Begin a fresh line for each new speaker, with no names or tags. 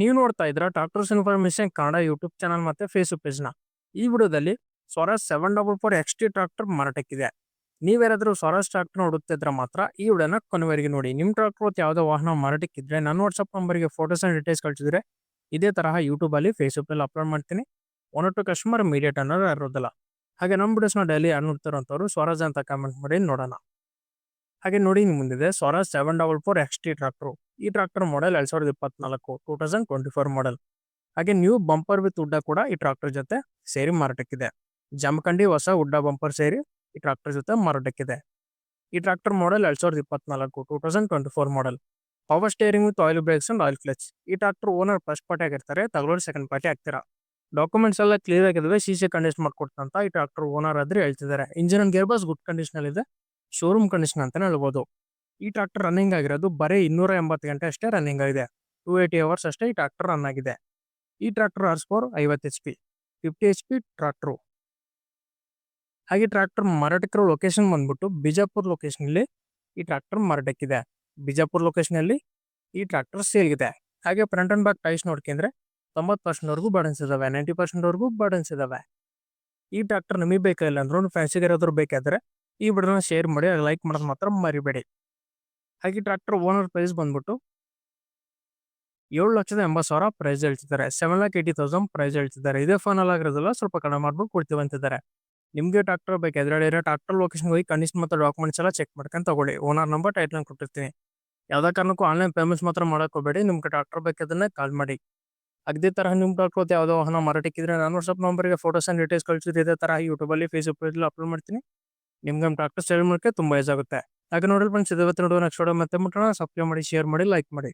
ನೀವು ನೋಡ್ತಾ ಇದ್ರ doctors information Kannada YouTube channel ಮತ್ತೆ ಫೇಸ್ಬುಕ್ ಪೇಜ್ನ. ಈ ವಿಡಿಯೋದಲ್ಲಿ Swaraj seven double four X T tractor ಮಾರಾಟಕ್ಕಿದೆ. ನೀವೇನಾದ್ರೂ ಸ್ವರಾಜ್ ಟ್ರಾಕ್ಟರ್ ನೋಡುತ್ತಿದ್ರೆ ಮಾತ್ರ ಈ ವಿಡಿಯೋನ ಕೊನೆವರೆಗೆ ನೋಡಿ. ನಿಮ್ಮ ಟ್ರಾಕ್ಟರ್ ಹೊತ್ತು ಯಾವುದೋ ವಾಹನ ಮಾರಾಟಕ್ಕಿದ್ರೆ ನನ್ನ ವಾಟ್ಸ್ಆಪ್ ನಂಬರ್ಗೆ ಫೋಟೋಸ್ ಅಂಡ್ ಡೀಟೇಲ್ಸ್ ಕಳಿಸಿದ್ರೆ ಇದೇ ತರಹ ಯೂಟ್ಯೂಬ್ ಅಲ್ಲಿ ಫೇಸ್ಬುಕ್ ಅಲ್ಲಿ ಅಪ್ಲೋಡ್ ಮಾಡ್ತೀನಿ. ಒನ್ ಟು ಕಸ್ಟಮರ್ ಮೀಡಿಯೇಟ್ ಅನ್ನೋದು ಇರೋದಿಲ್ಲ. ಹಾಗೆ ನಮ್ಮ ವಿಡಿಯೋಸ್ನ ಡೈಲಿ ನೋಡ್ತಿರೋಂಥವ್ರು ಸ್ವರಾಜ್ ಅಂತ ಕಮೆಂಟ್ ಮಾಡಿ ನೋಡೋಣ. ಹಾಗೆ ನೋಡಿ ನಿಮ್ ಮುಂದಿದೆ Swaraj seven double four X T tractor ಈ ಟ್ರಾಕ್ಟರ್ ಮಾಡೆಲ್ ಎರಡ್ ಸಾವಿರದ ಇಪ್ಪತ್ನಾಲ್ಕು two thousand twenty four model ಹಾಗೆ ನ್ಯೂ ಬಂಪರ್ ವಿತ್ ಉಡ್ಡ ಕೂಡ ಈ ಟ್ರಾಕ್ಟರ್ ಜೊತೆ ಸೇರಿ ಮಾರಾಟಕ್ಕಿದೆ. ಜಮಖಂಡಿ ಹೊಸ ಉಡ್ಡ ಬಂಪರ್ ಸೇರಿ ಈ ಟ್ರಾಕ್ಟರ್ ಜೊತೆ ಮಾರಾಟಕ್ಕಿದೆ. ಈ ಟ್ರಾಕ್ಟರ್ ಮಾಡೆಲ್ ಎರಡ್ ಸಾವಿರದ ಇಪ್ಪತ್ನಾಲ್ಕು two thousand twenty four model power steering with oil brakes and oil clutch ಈ ಟ್ರಾಕ್ಟರ್ ಓನರ್ ಫಸ್ಟ್ ಪಾರ್ಟಿ ಆಗಿರ್ತಾರೆ, ತಗೊಳ್ಳೋರು ಸೆಕೆಂಡ್ ಪಾರ್ಟಿ ಆಗ್ತೀರಾ. ಡಾಕ್ಯುಮೆಂಟ್ಸ್ ಎಲ್ಲ ಕ್ಲಿಯರ್ ಆಗಿದ್ದಾವೆ ಸಿ ಸಿ ಕಂಡೀಷನ್ ಮಾಡ್ಕೊಡ್ತಂತ ಈ ಟ್ರಾಕ್ಟರ್ ಓನರ್ ಆದ್ರೆ ಹೇಳ್ತಿದ್ದಾರೆ. Engine gear box good condition ಇದೆ. ಶೋರೂಮ್ ಕಂಡೀಷನ್ ಅಂತಾನೆ ಹೇಳ್ಬೋದು. ಈ ಟ್ರಾಕ್ಟರ್ ರನ್ನಿಂಗ್ ಆಗಿರೋದು ಬರೀ ಇನ್ನೂರ ಎಂಬತ್ತು ಗಂಟೆ ಅಷ್ಟೇ ರನ್ನಿಂಗ್ ಆಗಿದೆ. ಟೂ ಏಯ್ಟಿ ಅವರ್ಸ್ ಅಷ್ಟೇ ಈ ಟ್ರಾಕ್ಟರ್ ರನ್ ಆಗಿದೆ. ಈ ಟ್ರಾಕ್ಟರ್ ಆರ್ಸ್ ಫೋರ್ ಐವತ್ತು H P fifty H P tractor ಹಾಗೆ ಟ್ರಾಕ್ಟರ್ ಮಾರಾಟಕ್ಕಿರೋ ಲೊಕೇಶನ್ ಬಂದ್ಬಿಟ್ಟು ಬಿಜಾಪುರ್ ಲೊಕೇಶನಲ್ಲಿ ಈ ಟ್ರಾಕ್ಟರ್ ಮಾರಾಟಕ್ಕಿದೆ ಬಿಜಾಪುರ್ ಲೊಕೇಶನಲ್ಲಿ ಈ ಟ್ರಾಕ್ಟರ್ ಸೇಲ್ ಇದೆ ಹಾಗೆ ಫ್ರಂಟ್ ಅಂಡ್ ಬ್ಯಾಕ್ ಟೈಸ್ ನೋಡ್ಕೊಂಡ್ರೆ ತೊಂಬತ್ತು ಪರ್ಸೆಂಟ್ವರೆಗೂ ಬರ್ಡನ್ಸ್ ಇದಾವೆ ನೈಂಟಿ ಪರ್ಸೆಂಟ್ವರೆಗೂ ಬರ್ಡನ್ಸ್ ಇದಾವೆ. ಈ ಟ್ರಾಕ್ಟರ್ ನಿಮಗೆ ಬೇಕಾಗಿಲ್ಲ ಅಂದ್ರೂ ಫ್ಯಾನ್ಸಿಗೆ ಯಾರಾದ್ರೂ ಬೇಕಾದ್ರೆ ಈ ವಿಡಿಯೋನ ಶೇರ್ ಮಾಡಿ ಲೈಕ್ ಮಾಡೋದು ಮಾತ್ರ ಮರಿಬೇಡಿ. ಹಾಗೆ ಟ್ರಾಕ್ಟರ್ ಓನರ್ ಪ್ರೈಸ್ ಬಂದ್ಬಿಟ್ಟು ಏಳು ಲಕ್ಷದ ಎಂಬತ್ತು ಸಾವಿರ ಪ್ರೈಸ್ ಹೇಳ್ತಿದ್ದಾರೆ. Seven lakh eighty thousand price ಹೇಳ್ತಿದ್ದಾರೆ. ಇದೇ ಫೈನಲ್ ಆಗಿರೋದಿಲ್ಲ ಸ್ವಲ್ಪ ಕಡಿಮೆ ಮಾಡ್ಬಿಟ್ಟು ಕೊಡ್ತೀವಿ ಅಂತಿದ್ದಾರೆ. ನಿಮಗೆ ಟ್ರಾಕ್ಟರ್ ಬೇಕು ಎದುರುಗಡೆ ಟ್ರಾಕ್ಟರ್ ಲೊಕೇಶನ್ ಹೋಗಿ ಕಂಡೀಷನ್ ಮತ್ತು ಡಾಕ್ಯುಮೆಂಟ್ಸ್ ಎಲ್ಲ ಚೆಕ್ ಮಾಡ್ಕೊಂಡು ತಗೊಳ್ಳಿ. ಓನರ್ ನಂಬರ್ ಟೈಟ್ಲನ್ನು ಕೊಟ್ಟಿರ್ತೀನಿ. ಯಾವುದೇ ಕಾರಣಕ್ಕೂ ಆನ್ಲೈನ್ ಪೇಮೆಂಟ್ಸ್ ಮಾತ್ರ ಮಾಡಕ್ ಹೋಗಬೇಡಿ. ನಿಮ್ಗೆ ಟ್ರಾಕ್ಟರ್ ಬೇಕದನ್ನ ಕಾಲ್ ಮಾಡಿ. ಅದೇ ತರ ನಿಮ್ಮ ಟ್ರಾಕ್ಟರ್ ಯಾವುದೋ ವಾಹನ ಮಾರಾಟಕ್ಕಿದ್ರೆ ನಾನು ವಾಟ್ಸಪ್ ನಂಬರ್ಗೆ ಫೋಟೋಸ್ ಅಂಡ್ ಡೀಟೇಲ್ಸ್ ಕಳಿಸಿದ್ರೆ ಇದೇ ತರ ಯೂಟ್ಯೂಬಲ್ಲಿ ಅಲ್ಲಿ ಅಪ್ಲೋಡ್ ಮಾಡ್ತೀನಿ. ನಿಮ್ಗೆ ನಮ್ಮ ಟ್ರಾಕ್ಟರ್ ಸ್ಟೈಲ್ ಮಾಡೋಕ್ಕೆ ತುಂಬಾ ಯೂಸ್ ಆಗುತ್ತೆ. ಹಾಗೆ ನೋಡಲ್ ಫ್ರೆಂಡ್ಸ್ ಇವತ್ತು ನೋಡುವ ನೆಕ್ಸ್ಟ್ ಮತ್ತೆ ಮುಟ್ಟೋಣ. ಸಬ್ಸ್ಕ್ರೈಬ್ ಮಾಡಿ ಶೇರ್ ಮಾಡಿ ಲೈಕ್ ಮಾಡಿ.